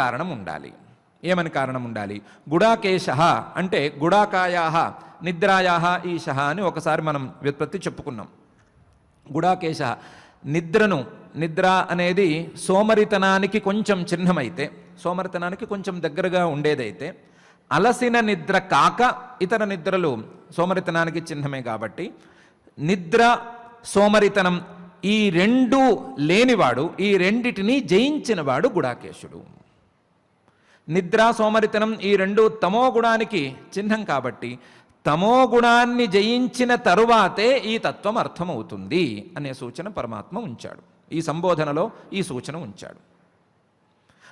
కారణం ఉండాలి ఏమని కారణం ఉండాలి గుడాకేశ అంటే గుడాకాయా నిద్రాయా ఈశ అని ఒకసారి మనం వ్యుత్పత్తి చెప్పుకున్నాం. గుడాకేశ నిద్రను నిద్ర అనేది సోమరితనానికి కొంచెం చిహ్నమైతే సోమరితనానికి కొంచెం దగ్గరగా ఉండేదైతే అలసిన నిద్ర కాక ఇతర నిద్రలు సోమరితనానికి చిహ్నమే కాబట్టి నిద్ర సోమరితనం ఈ రెండు లేనివాడు ఈ రెండిటిని జయించినవాడు గుడాకేశుడు. నిద్ర సోమరితనం ఈ రెండు తమో గుణానికి చిహ్నం కాబట్టి తమో గుణాన్ని జయించిన తరువాతే ఈ తత్వం అర్థమవుతుంది అనే సూచన పరమాత్మ ఉంచాడు. ఈ సంబోధనలో ఈ సూచన ఉంచాడు.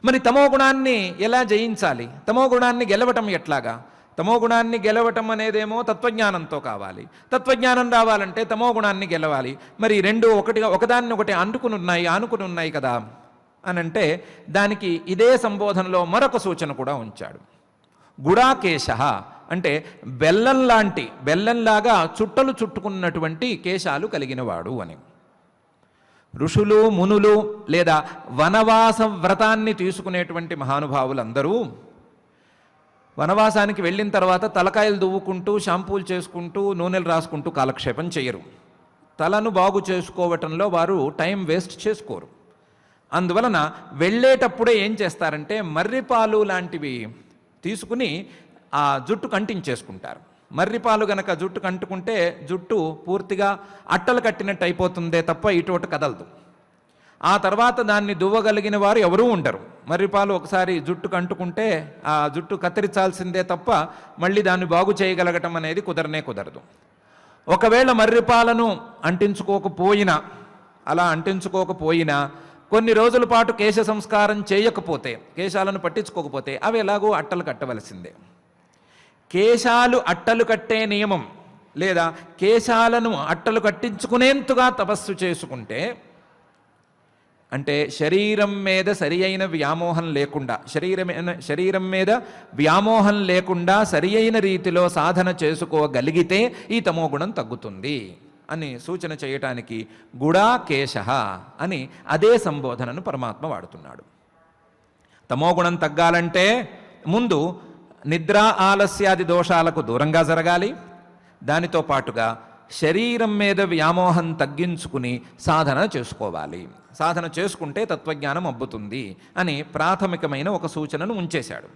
మరి తమో గుణాన్ని ఎలా జయించాలి? తమో గుణాన్ని గెలవటం ఎట్లాగా? తమో గుణాన్ని గెలవటం అనేదేమో తత్వజ్ఞానంతో కావాలి. తత్వజ్ఞానం రావాలంటే తమో గుణాన్ని గెలవాలి. మరి రెండు ఒకటిగా ఒకదాన్ని ఒకటి అంటుకుని ఉన్నాయి ఆనుకుని ఉన్నాయి కదా. అని అంటే దానికి ఇదే సంబోధనలో మరొక సూచన కూడా ఉంచాడు. గుడాకేశ అంటే బెల్లం లాంటి బెల్లంలాగా చుట్టలు చుట్టుకున్నటువంటి కేశాలు కలిగినవాడు అని. ఋషులు మునులు లేదా వనవాస వ్రతాన్ని తీసుకునేటువంటి మహానుభావులందరూ వనవాసానికి వెళ్ళిన తర్వాత తలకాయలు దువ్వుకుంటూ షాంపూలు చేసుకుంటూ నూనెలు రాసుకుంటూ కాలక్షేపం చేయరు. తలను బాగు చేసుకోవటంలో వారు టైం వేస్ట్ చేసుకోరు. అందువలన వెళ్ళేటప్పుడే ఏం చేస్తారంటే మర్రిపాలు లాంటివి తీసుకుని ఆ జుట్టు కంటించేసుకుంటారు. మర్రిపాలు గనక జుట్టు కంటుకుంటే జుట్టు పూర్తిగా అట్టలు కట్టినట్టు అయిపోతుందే తప్ప ఇటువంటి కదలదు. ఆ తర్వాత దాన్ని దువ్వగలిగిన వారు ఎవరూ ఉండరు. మర్రిపాలు ఒకసారి జుట్టు కంటుకుంటే ఆ జుట్టు కత్తిరించాల్సిందే తప్ప మళ్ళీ దాన్ని బాగు చేయగలగటం అనేది కుదరనే కుదరదు. ఒకవేళ మర్రిపాలను అంటించుకోకపోయినా అలా అంటించుకోకపోయినా కొన్ని రోజుల పాటు కేశ సంస్కారం చేయకపోతే కేశాలను పట్టించుకోకపోతే అవి ఎలాగో అట్టలు కట్టవలసిందే. కేశాలు అట్టలు కట్టే నియమం లేదా కేశాలను అట్టలు కట్టించుకునేంతగా తపస్సు చేసుకుంటే అంటే శరీరం మీద సరి అయిన వ్యామోహం లేకుండా శరీరం శరీరం మీద వ్యామోహం లేకుండా సరి అయిన రీతిలో సాధన చేసుకోగలిగితే ఈ తమో గుణం తగ్గుతుంది. అని సూచన చేయటానికి గుడాకేశ అని అదే సంబోధనను పరమాత్మ వాడుతున్నాడు. తమోగుణం తగ్గాలంటే ముందు నిద్ర ఆలస్యాది దోషాలకు దూరంగా జరగాలి. దానితో పాటుగా శరీరం మీద వ్యామోహం తగ్గించుకుని సాధన చేసుకోవాలి. సాధన చేసుకుంటే తత్వజ్ఞానం అబ్బుతుంది అని ప్రాథమికమైన ఒక సూచనను ఉంచేశాడు.